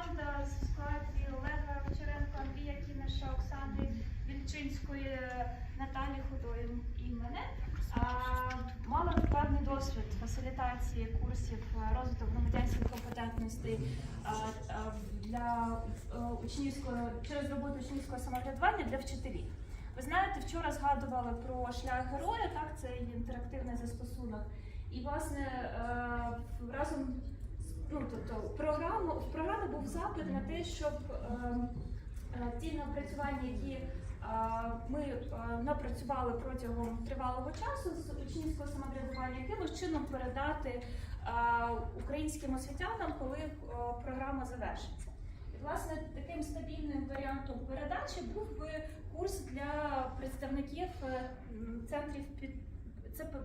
команда з складі Олега Вечеренко, Андрія Кінеша, Оксани Вільчинської, Наталі Худої і мене. Мала певний досвід фасилітації курсів е, розвитку громадянських компетентностей а, для е, учнівського через роботу учнівського самоврядування для вчителів. Ви знаєте, вчора згадували про шлях героя, так це інтерактивний застосунок. І власне е, разом ну, тобто, програму, в програмі був запит на те, щоб е, е, ті напрацювання, які е, ми е, напрацювали протягом тривалого часу з учнівського самоврядування, якимось чином передати е, українським освітянам, коли е, програма завершиться. Власне, таким стабільним варіантом передачі був би курс для представників е, центрів під це п-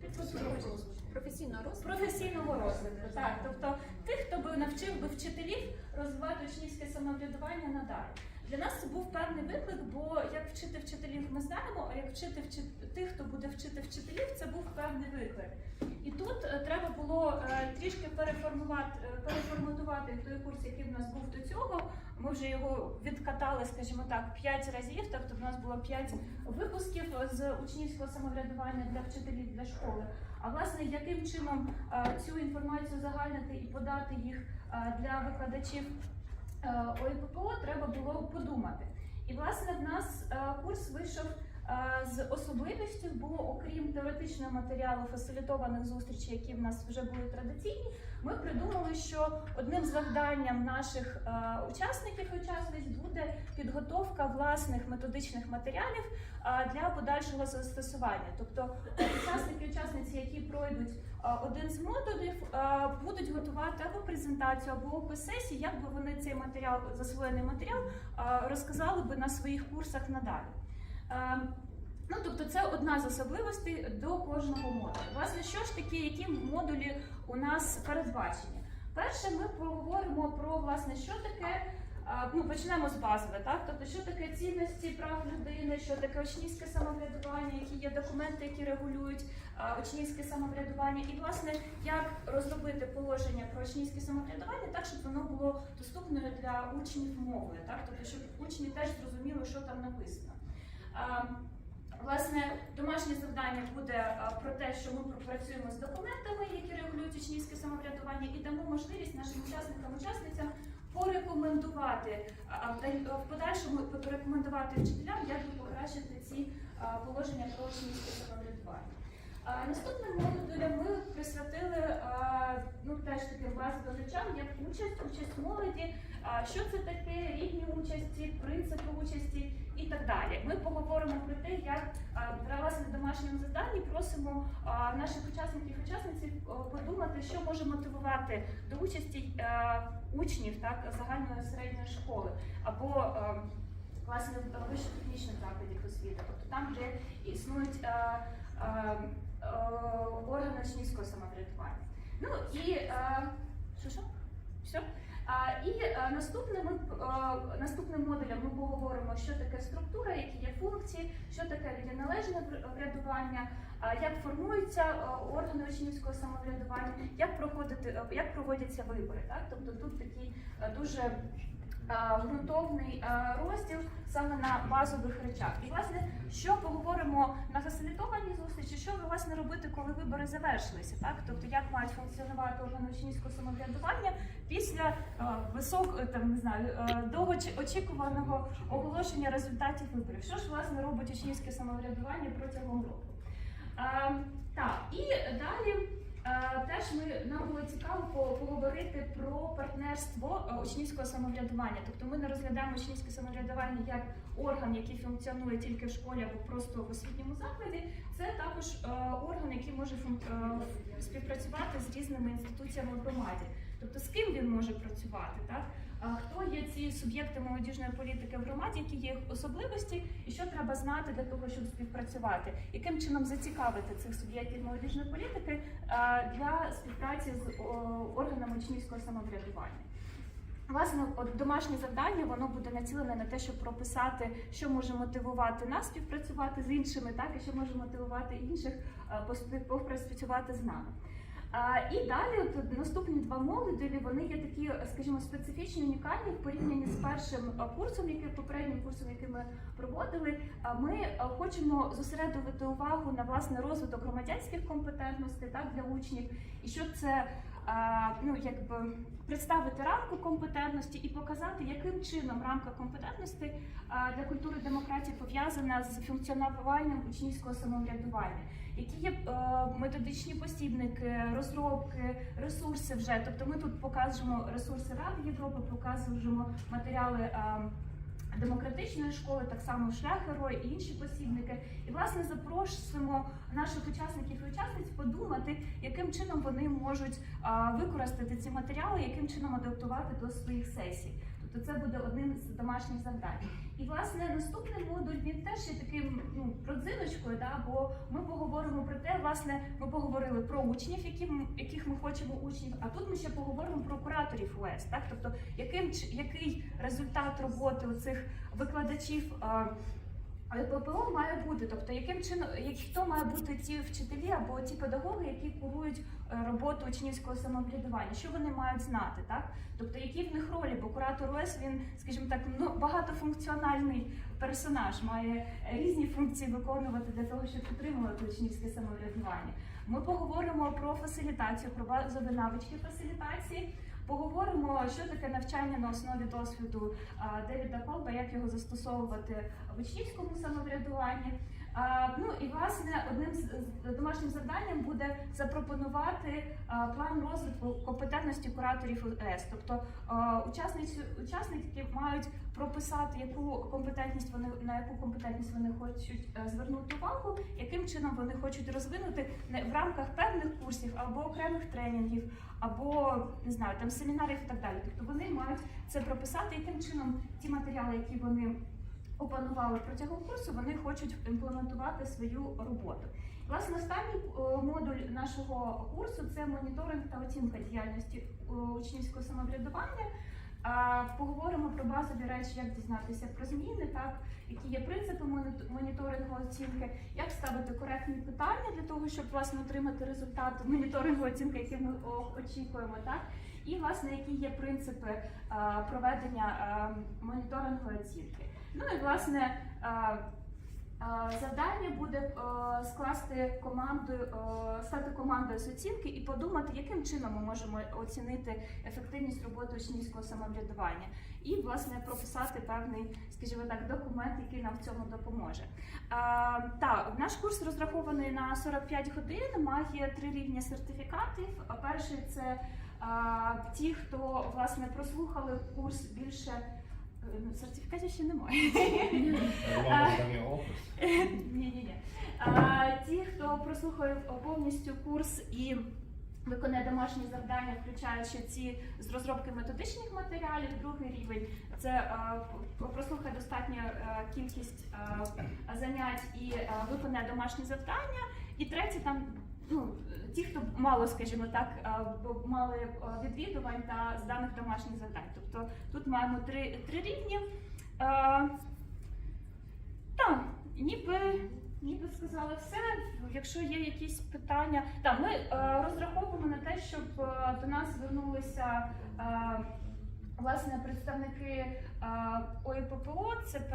підготовки Професійного розвитку. професійного розвитку. Так, тобто тих, хто би навчив би вчителів розвивати учнівське самоврядування надалі. Для нас це був певний виклик, бо як вчити вчителів ми знаємо, а як вчити вчи- тих, хто буде вчити вчителів, це був певний виклик. І тут е, треба було е, трішки переформувати, е, переформатувати той курс, який в нас був до цього. Ми вже його відкатали, скажімо так, п'ять разів. Тобто в нас було п'ять випусків з учнівського самоврядування для вчителів для школи. А власне, яким чином е, цю інформацію загальнити і подати їх е, для викладачів е, ОІППО, треба було подумати. І власне в нас курс вийшов з особливістю, бо окрім теоретичного матеріалу фасилітованих зустрічей, які в нас вже були традиційні, ми придумали, що одним завданням наших учасників і учасниць буде підготовка власних методичних матеріалів для подальшого застосування. Тобто учасники і учасниці, які пройдуть один з модулів, будуть готувати або презентацію, або опис сесії, як би вони цей матеріал, засвоєний матеріал, розказали би на своїх курсах надалі. Е, Ну, тобто це одна з особливостей до кожного модулю. Власне, що ж таке, які модулі у нас передбачені? Перше, ми поговоримо про власне, що таке. Ну, почнемо з базове, так? Тобто, що таке цінності прав людини, що таке учнівське самоврядування, які є документи, які регулюють учнівське самоврядування, і власне як розробити положення про учнівське самоврядування так, щоб воно було доступною для учнів мовою, так? Тобто, щоб учні теж зрозуміли, що там написано. Власне, домашнє завдання буде про те, що ми пропрацюємо з документами, які регулюють учнівське самоврядування, і дамо можливість нашим учасникам учасницям порекомендувати в подальшому порекомендувати вчителям, як би покращити ці положення про учнівське самоврядування. Наступним модулем ми присвятили ну теж таким базовим речам, як участь, участь молоді, що це таке, участі, принципи участі і так далі. Ми поговоримо про те, як для домашньому завданні просимо наших учасників і учасниць подумати, що може мотивувати до участі учнів так загальної середньої школи або а, власне вищих технічних закладів освіти, тобто там, де існують а, органи учнівського самоврядування. Ну і що що? Все? І е, наступним, е, наступним модулем ми поговоримо, що таке структура, які є функції, що таке належне врядування, як формуються е, органи учнівського самоврядування, як проходити, як проводяться вибори. Так? Тобто тут такий е, дуже ґрунтовний е, розділ саме на базових речах. І власне, що поговоримо на фасилітованій зустрічі, що ви власне робити, коли вибори завершилися, так? Тобто як мають функціонувати органи учнівського самоврядування після е, висок, е, там не знаю, е, довгоочікуваного оголошення результатів виборів. Що ж власне робить учнівське самоврядування протягом року? Е, так, і далі. Е, Теж ми нам було цікаво по- поговорити про партнерство е, учнівського самоврядування. Тобто ми не розглядаємо учнівське самоврядування як орган, який функціонує тільки в школі або просто в освітньому закладі. Це також е, орган, який може співпрацювати з різними інституціями в громаді. Тобто з ким він може працювати, так? Хто є ці суб'єкти молодіжної політики в громаді, які є їх особливості, і що треба знати для того, щоб співпрацювати? Яким чином зацікавити цих суб'єктів молодіжної політики для співпраці з органами учнівського самоврядування? Власне, от домашнє завдання воно буде націлене на те, щоб прописати, що може мотивувати нас співпрацювати з іншими, так і що може мотивувати інших а, поспі- попрацювати з нами. І далі, от наступні два модулі, вони є такі, скажімо, специфічні, унікальні в порівнянні з першим курсом, який попереднім курсом, який ми проводили. Ми хочемо зосередити увагу на власне розвиток громадянських компетентностей так для учнів, і що це. Ну, якби представити рамку компетентності і показати, яким чином рамка компетентності для культури демократії пов'язана з функціонуванням учнівського самоврядування які є е, методичні посібники, розробки, ресурси вже. Тобто ми тут показуємо ресурси Ради Європи, показуємо матеріали. Демократичної школи, так само шлях герой і інші посібники. І власне запрошуємо наших учасників і учасниць подумати, яким чином вони можуть використати ці матеріали, яким чином адаптувати до своїх сесій. Тобто це буде одним з домашніх завдань. І власне наступний модуль він теж є таким ну родзиночкою, да, бо ми поговоримо про те, власне, ми поговорили про учнів, які яких ми хочемо учнів. А тут ми ще поговоримо про кураторів УЕС, так тобто, яким який результат роботи у цих викладачів. А, ППО має бути, тобто яким чином, хто має бути ті вчителі або ті педагоги, які курують е, роботу учнівського самоврядування, що вони мають знати, так? Тобто, які в них ролі, бо куратор ОС він, скажімо так, ну багатофункціональний персонаж, має е, різні функції виконувати для того, щоб підтримувати учнівське самоврядування. Ми поговоримо про фасилітацію, про базові навички фасилітації. Поговоримо, що таке навчання на основі досвіду Девіда Колба, як його застосовувати в учнівському самоврядуванні. Ну і власне одним з домашнім завданням буде запропонувати план розвитку компетентності кураторів УЕС. Тобто учасниці учасники мають прописати, яку компетентність вони на яку компетентність вони хочуть е, звернути увагу, яким чином вони хочуть розвинути в рамках певних курсів або окремих тренінгів, або не знаю, там семінарів і так далі. Тобто вони мають це прописати, яким чином ті матеріали, які вони опанували протягом курсу, вони хочуть імплементувати свою роботу. Власне, останній е, модуль нашого курсу це моніторинг та оцінка діяльності е, учнівського самоврядування. Поговоримо про базові речі, як дізнатися про зміни, так які є принципи моніторингу оцінки, як ставити коректні питання для того, щоб власне отримати результат моніторингу оцінки, який ми очікуємо, так і власне які є принципи проведення моніторингу оцінки. Ну і власне. а, а, Завдання буде е, скласти команду, е, стати командою з оцінки і подумати, яким чином ми можемо оцінити ефективність роботи учнівського самоврядування, і власне прописати певний, скажімо так, документ, який нам в цьому допоможе. Так, наш курс розрахований на 45 годин, має три рівні сертифікатів. Перший це ті, хто власне прослухали курс більше. Сертифікатів ще немає. Думаю, там є опис. Ні, ні, ні. Ті, хто прослухав повністю курс і виконає домашні завдання, включаючи ці з розробки методичних матеріалів, другий рівень це е, прослухає достатню е, кількість е, занять і виконає домашні завдання. І третє там. Ну, ті, хто мало, скажімо так, е, мали е, відвідувань та зданих домашніх завдань. Тобто тут маємо три, три рівні. Е, так, ніби, ніби сказала все. Якщо є якісь питання, так, ми розраховуємо на те, щоб до нас звернулися власне представники ОІППО, ЦП.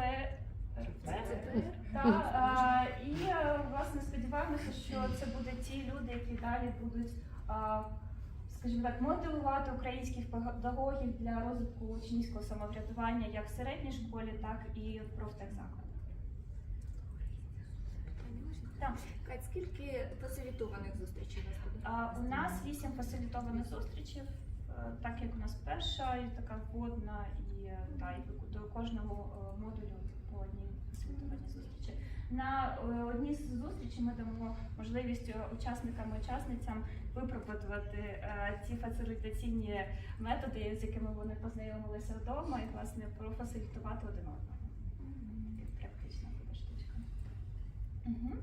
Та, е, і е, власне сподіваємося, що це будуть ті люди, які далі будуть, скажімо так, мотивувати українських педагогів для розвитку учнівського самоврядування як в середній школі, так і в профтехзакладах. Так. Кать, скільки фасилітованих зустрічей у вас буде? У нас вісім фасилітованих зустрічей, е, так як у нас перша і така вводна, і, та, і до кожного е, модулю по одній фасилітованій зустрічі. На е, одній з зустрічей ми дамо можливість е, учасникам і учасницям випробувати е, ті фасилітаційні методи, з якими вони познайомилися вдома, і власне профасилітувати один одного. Практична така штучка. Угу.